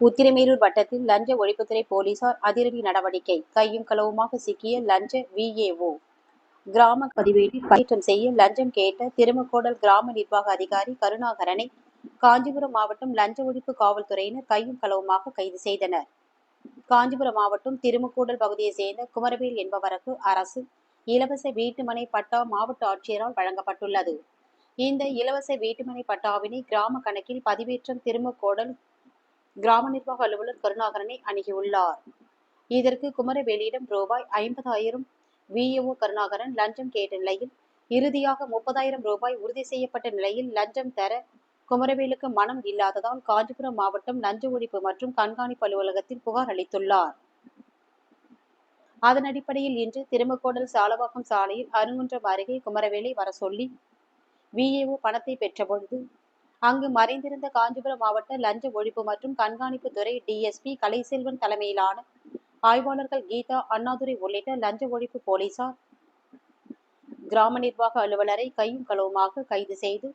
உத்திரமேரூர் வட்டத்தில் லஞ்ச ஒழிப்புத்துறை போலீசார் அதிரடி நடவடிக்கை. கையும் களவுமாக சிக்கிய லஞ்ச விஏஓ கிராம பதிவேட்டில் பயிற்றம் செய்ய லஞ்சம் கேட்ட திருமக்கோடல் கிராம நிர்வாக அதிகாரி கருணாகரனை காஞ்சிபுரம் மாவட்டம் லஞ்ச ஒழிப்பு காவல்துறையினர் கையும் களவுமாக கைது செய்தனர். காஞ்சிபுரம் மாவட்டம் திருமக்கூடல் பகுதியைச் சேர்ந்த குமரவேல் என்பவருக்கு அரசு இலவச வீட்டுமனை பட்டா மாவட்ட ஆட்சியரால் வழங்கப்பட்டுள்ளது. இந்த இலவச வீட்டுமனை பட்டாவினை கிராம கணக்கில் பதிவேற்றம் திருமக்கோடல் கிராம நிர்வாக அலுவலர் கருணாகரனை அணுகியுள்ளார். இதற்கு குமரவேலியிடம் ரூபாய் ஐம்பதாயிரம் விஏஓ கருணாகரன் லஞ்சம் கேட்ட நிலையில் இறுதியாக முப்பதாயிரம் ரூபாய் உறுதி செய்யப்பட்ட நிலையில் லஞ்சம் தர குமரவேலுக்கு மனம் இல்லாததால் காஞ்சிபுரம் மாவட்டம் லஞ்ச ஒழிப்பு மற்றும் கண்காணிப்பு அலுவலகத்தில் புகார் அளித்துள்ளார். அதன் அடிப்படையில் இன்று திருமக்கோடல் சாலவாக்கம் சாலையில் அருங்குன்றம் அருகே குமரவேலை வர சொல்லி விஏஓ பணத்தை பெற்றபொழுது அங்கு மறைந்திருந்த காஞ்சிபுரம் மாவட்ட லஞ்ச ஒழிப்பு மற்றும் கண்காணிப்பு துறை டிஎஸ்பி கலைசெல்வன் தலைமையிலான ஆய்வாளர்கள் கீதா அண்ணாதுரை உள்ளிட்ட லஞ்ச ஒழிப்பு போலீசார் கிராம நிர்வாக அலுவலரை கையும் களவுமாக கைது செய்து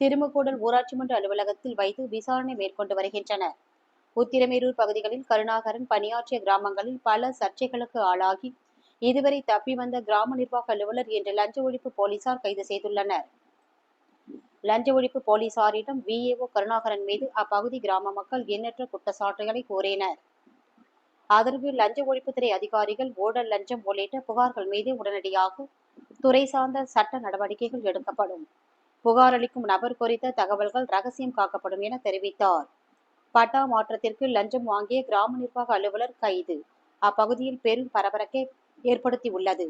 திருமக்கூடல் ஊராட்சி மன்ற அலுவலகத்தில் வைத்து விசாரணை மேற்கொண்டு வருகின்றனர். உத்திரமேரூர் பகுதிகளில் கருணாகரன் பணியாற்றிய கிராமங்களில் பல சர்ச்சைகளுக்கு ஆளாகி இதுவரை தப்பி வந்த கிராம நிர்வாக அலுவலர் என்று லஞ்ச ஒழிப்பு போலீசார் கைது செய்துள்ளனர். லஞ்ச ஒழிப்பு போலீசாரிடம் விஏஓ கருணாகரன் மீது அப்பகுதி கிராம மக்கள் எண்ணற்ற குற்றச்சாட்டுகளை கூறினர். அதற்கு லஞ்ச ஒழிப்புத்துறை அதிகாரிகள் ஊழல் லஞ்சம் உள்ளிட்ட புகார்கள் மீது உடனடியாக துறை சார்ந்த சட்ட நடவடிக்கைகள் எடுக்கப்படும். புகார் அளிக்கும் நபர் குறித்த தகவல்கள் ரகசியம் காக்கப்படும் என தெரிவித்தார். பட்டா மாற்றத்திற்கு லஞ்சம் வாங்கிய கிராம நிர்வாக அலுவலர் கைது. அப்பகுதியில் பெரும் பரபரப்பை ஏற்படுத்தியுள்ளது.